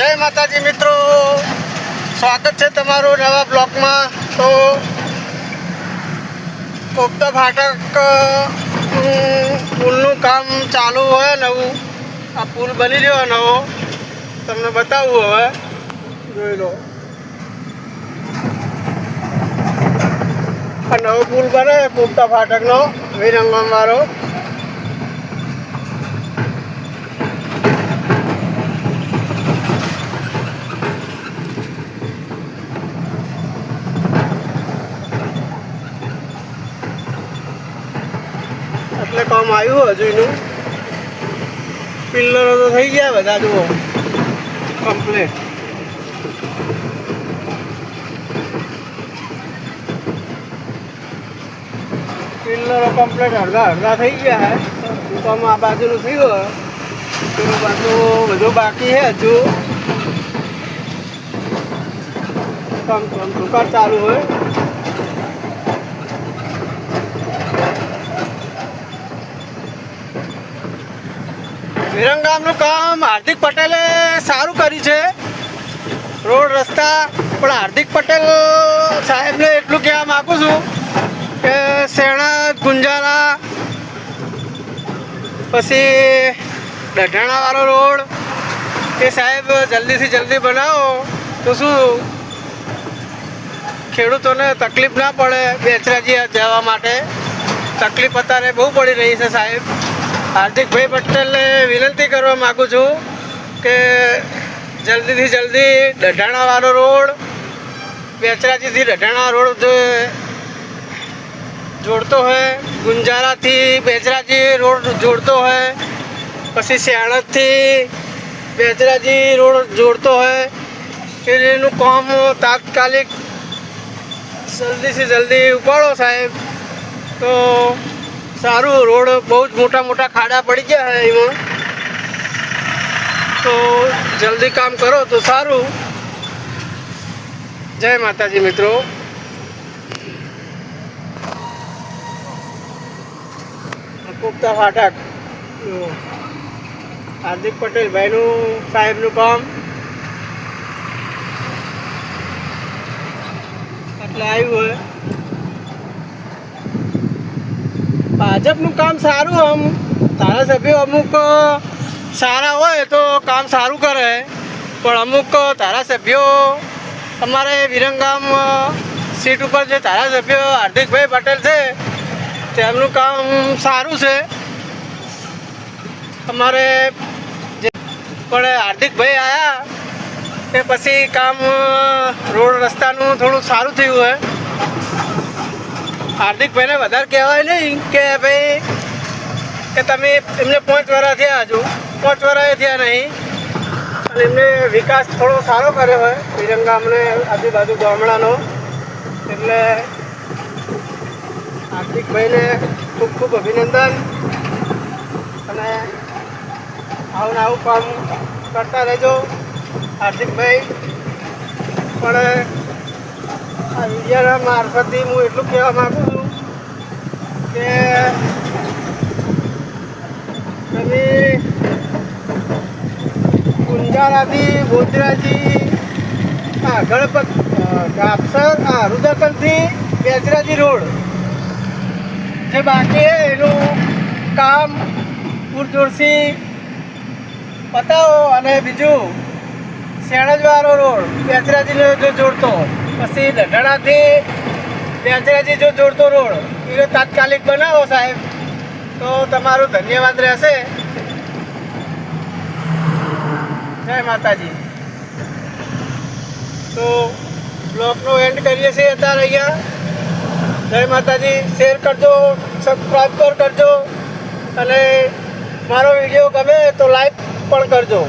જય માતાજી મિત્રો. સ્વાગત છે તમારું નવા બ્લોકમાં તો કોકતા ફાટક પુલનું કામ ચાલુ હોય નવું. આ પુલ બની રહ્યો નવો. તમને બતાવું હવે. જોઈ લો. આ નવો પુલ બને કોકતા ફાટકનો વિરંગમ વાળો કામ આવ્યું હજુ એનું. પિલ્લરો તો થઈ ગયા બધા, જુઓ. કમ્પ્લીટ પિલ્લરો કમ્પ્લીટ અડધા અડધા થઈ ગયા હે. કામ આ બાજુનું થયું પેલું બાજુ બધું બાકી છે હજુ. કામ કામ ચાલુ હોય. વિરંગામનું કામ હાર્દિક પટેલે સારું કર્યું છે. રોડ રસ્તા, પણ હાર્દિક પટેલ સાહેબને એટલું કહેવા માગું છું કે શેણા, ગુંજારા, પછી દઢાણાવાળો રોડ એ સાહેબ જલ્દીથી જલ્દી બનાવો તો શું? ખેડૂતોને તકલીફ ના પડે બેચરાજી જવા માટે. તકલીફ અત્યારે બહુ પડી રહી છે સાહેબ. હાર્દિકભાઈ પટેલને વિનંતી કરવા માગું છું કે જલ્દીથી જલ્દી દઢાણાવાળો રોડ બેચરાજીથી દઢાણા રોડ જોડતો હોય, ગુંજારાથી બેચરાજી રોડ જોડતો હોય, પછી શિયાળતથી બેચરાજી રોડ જોડતો હોય એનું કામ તાત્કાલિક જલ્દીથી જલ્દી ઉપાડો સાહેબ. તો સારું, રોડ બહુ જ મોટા મોટા ખાડા પડી ગયા છે એમાં. તો જલ્દી કામ કરો તો સારું. જય માતાજી મિત્રો. પુખ્તા ફાટક. હાર્દિક પટેલ ભાઈનું સાહેબનું કામ. એટલે આવ્યું હોય ભાજપનું કામ સારું આમ. ધારાસભ્યો અમુક સારા હોય તો કામ સારું કરે. પણ અમુક ધારાસભ્યો અમારે વિરંગામ સીટ ઉપર જે ધારાસભ્ય હાર્દિકભાઈ પટેલ છે, તેમનું કામ સારું છે. અમારે જે, પણ હાર્દિકભાઈ આવ્યા તે પછી કામ રોડ રસ્તાનું થોડું સારું થયું હોય હાર્દિકભાઈને વધારે કહેવાય નહીં કે ભાઈ, કે તમે એમને પાંચ વર્ષ થયા હજુ. પાંચ વર્ષ થયા નહીં. અને એમને વિકાસ થોડો સારો કર્યો હોય. વિરંગામને આજુબાજુ ગામડાનો. એટલે હાર્દિકભાઈને ખૂબ ખૂબ અભિનંદન. અને આવું ને આવું કામ કરતા રહેજો. હાર્દિકભાઈ પણ આ વિડીયોના મારફતથી હું એટલું કહેવા માગું છું કે તમે કુંજારાથી બોજરાજી આ ગણપત ગાપસર આ રુદકલથી બેચરાજી રોડ. જે બાકી છે એનું કામ પૂરજોરથી પતાવો અને બીજું સેણજવાળો રોડ બેજરાજીને જો જોડતો. પછી દઢાણાથી પેંચરાજી જો જોડતો રોડ એ તાત્કાલિક બનાવો સાહેબ. તો તમારો ધન્યવાદ રહેશે. જય માતાજી. તો બ્લોગનો એન્ડ કરીએ છીએ અત્યારે અહીંયા. જય માતાજી. શેર કરજો સબસ્ક્રાઈબ પણ કરજો. અને મારો વીડિયો ગમે તો લાઈક પણ કરજો.